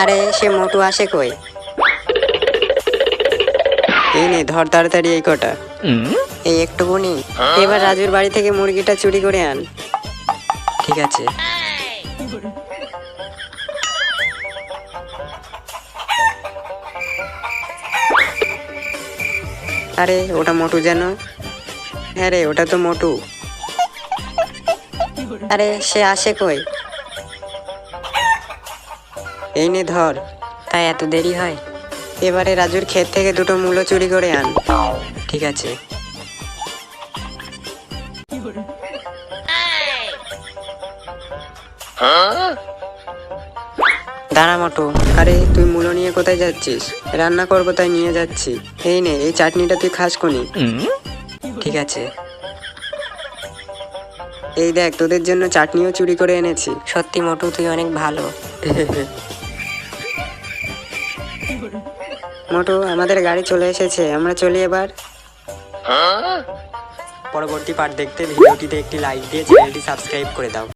আরে, সে মোটু আসে কই? এই নে, ধর তাড়াতাড়ি এই কটা। এই একটুকুনি এবার রাজুর বাড়ি থেকে মুরগিটা চুরি করে আন। ঠিক আছে। আরে, ওটা মোটু যেন। হ্যাঁ রে, ওটা তো মোটু। আরে, সে আসে কই? এই নে ধর তাই এত দেরি হয়? এবারে রাজুর ক্ষেত থেকে দুটো মূলো চুরি করে আন। ঠিক আছে। দাঁড়া মোটু। আরে তুই মূলো নিয়ে কোথায় যাচ্ছিস? রান্না করব তাই নিয়ে যাচ্ছি। এই নে এই চাটনিটা তুই খাস কোনি ঠিক আছে। এই দেখ তোদের জন্য চাটনিও চুরি করে এনেছি। সত্যি মোটু তুই অনেক ভালো। মোটু আমাদের গাড়ি চলে এসেছে। আমরা চলি এবার। পরবর্তী পার্ট দেখতে ভিডিওটিতে একটি লাইক দিয়ে চ্যানেলটি সাবস্ক্রাইব করে দাও।